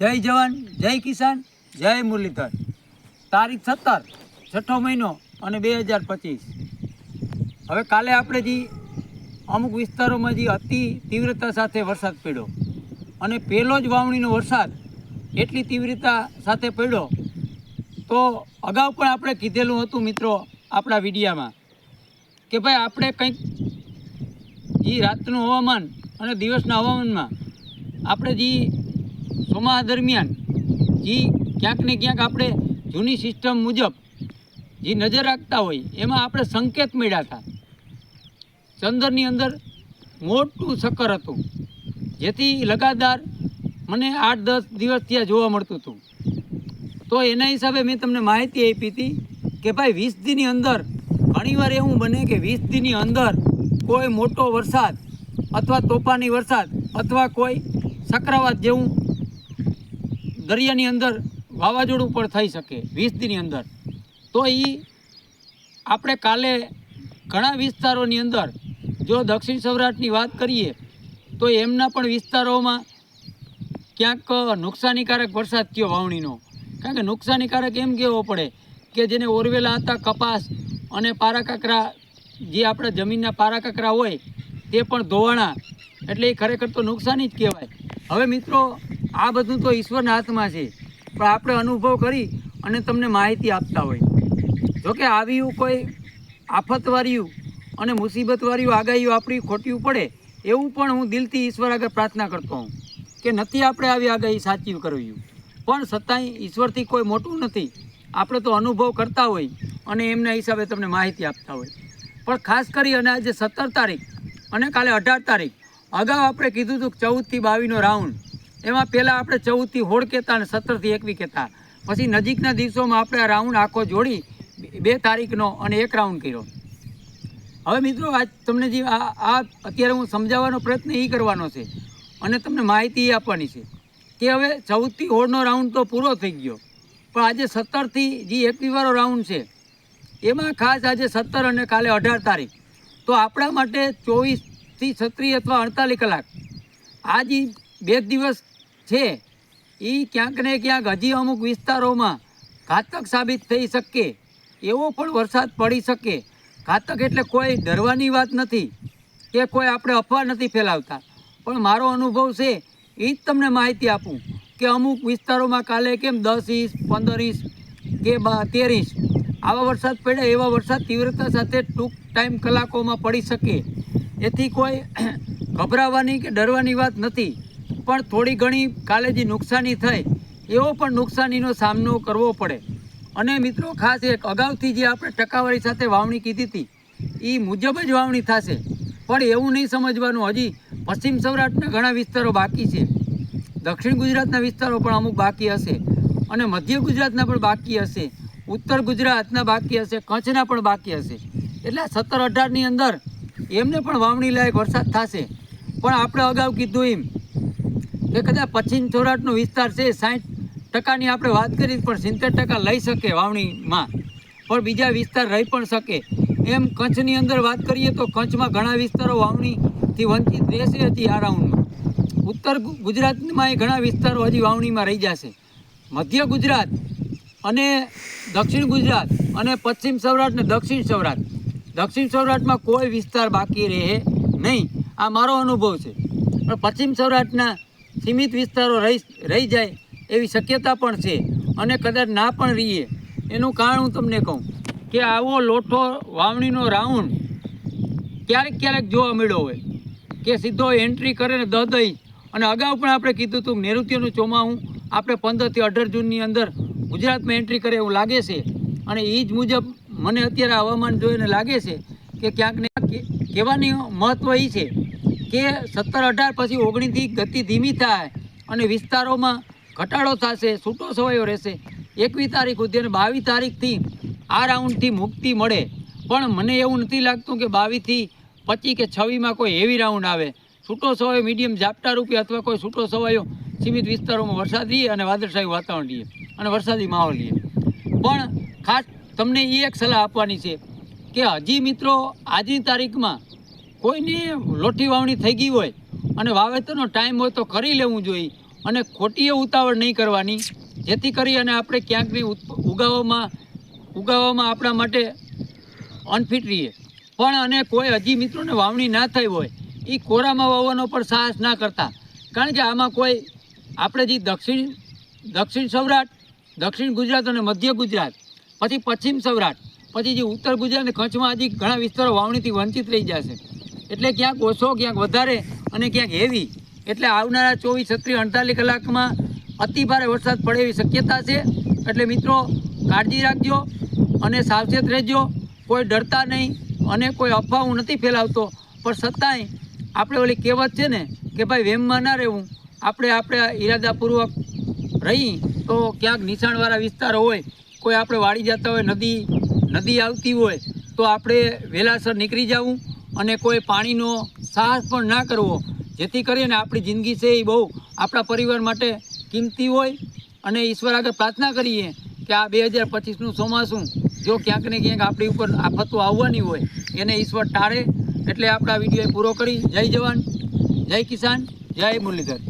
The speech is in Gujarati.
જય જવાન, જય કિસાન, જય મુરલીધર. તારીખ સત્તર, છઠ્ઠો મહિનો અને બે હજાર પચીસ. હવે કાલે આપણે જે અમુક વિસ્તારોમાં જે અતિ તીવ્રતા સાથે વરસાદ પડ્યો અને પહેલો જ વાવણીનો વરસાદ એટલી તીવ્રતા સાથે પડ્યો, તો અગાઉ પણ આપણે કીધેલું હતું મિત્રો આપણા વિડીયામાં કે ભાઈ આપણે કંઈક જે રાતનું હવામાન અને દિવસના હવામાનમાં આપણે જે ચોમાસા દરમિયાન જે ક્યાંક ને ક્યાંક આપણે જૂની સિસ્ટમ મુજબ જે નજર રાખતા હોય, એમાં આપણે સંકેત મળ્યા હતા. ચંદરની અંદર મોટું સક્કર હતું, જેથી લગાતાર મને આઠ દસ દિવસ ત્યાં જોવા મળતું હતું. તો એના હિસાબે મેં તમને માહિતી આપી હતી કે ભાઈ વીસ દીની અંદર, ઘણીવાર એવું બને કે વીસ દીની અંદર કોઈ મોટો વરસાદ અથવા તોફાની વરસાદ અથવા કોઈ ચક્રવાત જેવું દરિયાની અંદર વાવાઝોડું પણ થઈ શકે, વીસ દીની અંદર. તો એ આપણે કાલે ઘણા વિસ્તારોની અંદર, જો દક્ષિણ સૌરાષ્ટ્રની વાત કરીએ, તો એમના પણ વિસ્તારોમાં ક્યાંક નુકસાનીકારક વરસાદ થયો વાવણીનો. કારણ કે નુકસાનીકારક એમ કહેવો પડે કે જેને ઓરવેલા હતા કપાસ અને પારા કાકરા જે આપણા જમીનના પારા કાકરા હોય, તે પણ ધોવાણા. એટલે એ ખરેખર તો નુકસાની જ કહેવાય. હવે મિત્રો આ બધું તો ઈશ્વરના હાથમાં છે. પણ આપણે અનુભવ કરી અને તમને માહિતી આપતા હોય. જોકે આવ્યું કોઈ આફતવાળ્યું અને મુસીબતવાળ્યું આગાહીઓ આપણી ખોટ્યું પડે એવું પણ હું દિલથી ઈશ્વર આગળ પ્રાર્થના કરતો હોઉં કે નથી આપણે આવી આગાહી સાચી કરવી. પણ છતાંય ઈશ્વરથી કોઈ મોટું નથી. આપણે તો અનુભવ કરતા હોય અને એમના હિસાબે તમને માહિતી આપતા હોય. પણ ખાસ કરી અને આજે સત્તર તારીખ અને કાલે અઢાર તારીખ, અગાઉ આપણે કીધું હતું ચૌદથી બાવીસનો રાઉન્ડ. એમાં પહેલાં આપણે ચૌદથી હોળ કહેતા અને સત્તરથી એકવી કહેતા. પછી નજીકના દિવસોમાં આપણે રાઉન્ડ આખો જોડી બે તારીખનો અને એક રાઉન્ડ કર્યો. હવે મિત્રો આજ તમને જે આ આ અત્યારે હું સમજાવવાનો પ્રયત્ન એ કરવાનો છે અને તમને માહિતી એ આપવાની છે કે હવે ચૌદથી હોળનો રાઉન્ડ તો પૂરો થઈ ગયો. પણ આજે સત્તરથી જે એકવીવાળો રાઉન્ડ છે, એમાં ખાસ આજે સત્તર અને કાલે અઢાર તારીખ. તો આપણા માટે ચોવીસથી છત્રીસ અથવા અડતાલીસ કલાક. આ જે બે દિવસ છે. એ ક્યાંક ને ક્યાંક હજી અમુક વિસ્તારોમાં ઘાતક સાબિત થઈ શકે, એવો પણ વરસાદ પડી શકે. ઘાતક એટલે કોઈ ડરવાની વાત નથી કે કોઈ આપણે અફવા નથી ફેલાવતા. પણ મારો અનુભવ છે એ જ તમને માહિતી આપું કે અમુક વિસ્તારોમાં કાલે કેમ દસ ઇંચ પંદર ઇંચ કે તેર ઇંચ આવા વરસાદ પડ્યા, એવા વરસાદ તીવ્રતા સાથે ટૂંક ટાઈમ કલાકોમાં પડી શકે. એથી કોઈ ગભરાવાની કે ડરવાની વાત નથી. પણ થોડી ઘણી કાલે જે નુકસાની થઈ, એવો પણ નુકસાનીનો સામનો કરવો પડે. અને મિત્રો, ખાસ એક અગાઉથી જે આપણે ટકાવારી સાથે વાવણી કીધી હતી એ મુજબ જ વાવણી થશે. પણ એવું નહીં સમજવાનું, હજી પશ્ચિમ સૌરાષ્ટ્રના ઘણા વિસ્તારો બાકી છે. દક્ષિણ ગુજરાતના વિસ્તારો પણ અમુક બાકી હશે. અને મધ્ય ગુજરાતના પણ બાકી હશે. ઉત્તર ગુજરાતના બાકી હશે. કચ્છના પણ બાકી હશે. એટલે સત્તર અઢારની અંદર એમને પણ વાવણી લાયક વરસાદ થશે. પણ આપણે અગાઉ કીધું એમ કે કદાચ પશ્ચિમ સૌરાષ્ટ્રનો વિસ્તાર છે સાઠ ટકાની આપણે વાત કરી, પણ સિત્તેર ટકા લઈ શકે વાવણીમાં. પણ બીજા વિસ્તાર રહી પણ શકે. એમ કચ્છની અંદર વાત કરીએ તો કચ્છમાં ઘણા વિસ્તારો વાવણીથી વંચિત રહેશે હજી આ રાઉન્ડમાં. ઉત્તર ગુજરાતમાં એ ઘણા વિસ્તારો હજી વાવણીમાં રહી જશે. મધ્ય ગુજરાત અને દક્ષિણ ગુજરાત અને પશ્ચિમ સૌરાષ્ટ્ર અને દક્ષિણ સૌરાષ્ટ્ર. દક્ષિણ સૌરાષ્ટ્રમાં કોઈ વિસ્તાર બાકી રહે નહીં. આ મારો અનુભવ છે. પણ પશ્ચિમ સૌરાષ્ટ્રના સીમિત વિસ્તારો રહી રહી જાય એવી શક્યતા પણ છે અને કદાચ ના પણ રહીએ. એનું કારણ હું તમને કહું કે આવો લોઠો વાવણીનો રાઉન્ડ ક્યારેક ક્યારેક જોવા મળ્યો હોય કે સીધો એન્ટ્રી કરે ને દહ અને અગાઉ પણ આપણે કીધું હતું નૈઋત્યનું ચોમાહું આપણે પંદરથી અઢાર જૂનની અંદર ગુજરાતમાં એન્ટ્રી કરે એવું લાગે છે. અને એ જ મુજબ મને અત્યારે હવામાન જોઈને લાગે છે કે ક્યાંક ને કહેવાની મહત્ત્વ એ છે કે સત્તર અઢાર પછી ઓગણીસથી ગતિ ધીમી થાય અને વિસ્તારોમાં ઘટાડો થશે, છૂટો સવાયો રહેશે. એકવીસ તારીખ સુધી અને બાવીસ તારીખથી આ રાઉન્ડથી મુક્તિ મળે. પણ મને એવું નથી લાગતું કે બાવીસથી પચીસ કે છવ્વીસમાં કોઈ હેવી રાઉન્ડ આવે. છૂટો સવાયો મીડિયમ ઝાપટા રૂપે અથવા કોઈ છૂટો સવાયો સીમિત વિસ્તારોમાં વરસાદ રહીએ અને વાદળશાહી વાતાવરણ રહીએ અને વરસાદી માહોલ રહીએ પણ ખાસ તમને એ એક સલાહ આપવાની છે કે હજી મિત્રો, આજની તારીખમાં કોઈને લોઠી વાવણી થઈ ગઈ હોય અને વાવેતરનો ટાઈમ હોય તો કરી લેવું જોઈએ અને ખોટી ઉતાવળ નહીં કરવાની. જેથી કરી અને આપણે ક્યાંક ને ઉત- ઉગાવવામાં ઉગાવવામાં આપણા માટે અનફિટ રહીએ. પણ અને કોઈ હજી મિત્રોને વાવણી ના થઈ હોય એ કોરામાં વાવવાનો પણ સાહસ ના કરતા. કારણ કે આમાં કોઈ, આપણે જે દક્ષિણ દક્ષિણ સૌરાષ્ટ્ર, દક્ષિણ ગુજરાત અને મધ્ય ગુજરાત, પછી પશ્ચિમ સૌરાષ્ટ્ર, પછી જે ઉત્તર ગુજરાત અને કચ્છમાં હજી ઘણા વિસ્તારો વાવણીથી વંચિત રહી જશે. એટલે ક્યાંક ઓછો, ક્યાંક વધારે અને ક્યાંક હેવી એટલે આવનારા ચોવીસ, છત્રીસ, અડતાલીસ કલાકમાં અતિ ભારે વરસાદ પડે એવી શક્યતા છે. એટલે મિત્રો, કાળજી રાખજો અને સાવચેત રહેજો. કોઈ ડરતા નહીં અને કોઈ અફવા હું નથી ફેલાવતો. પણ છતાંય આપણે ઓલી કહેવત છે ને કે ભાઈ, વેમમાં ના રહેવું. આપણે આપણે ઈરાદાપૂર્વક રહી તો ક્યાંક નીચાણવાળા વિસ્તારો હોય, કોઈ આપણે વાળી જતા હોય, નદી નદી આવતી હોય, તો આપણે વહેલાસર નીકળી જવું. અને કોઈ પાણીનો સાહસ પણ ના કરવો. જેથી કરીને આપણી જિંદગી છે એ બહુ આપણા પરિવાર માટે કિંમતી હોય અને ઈશ્વર આગળ પ્રાર્થના કરીએ કે આ બે હજાર પચીસનું ચોમાસું જો ક્યાંક ને ક્યાંક આપણી ઉપર આફતો આવવાની હોય, એને ઈશ્વર ટાળે. એટલે આપણા વીડિયો પૂરો કરી. જય જવાન, જય કિસાન, જય મુરલીધર.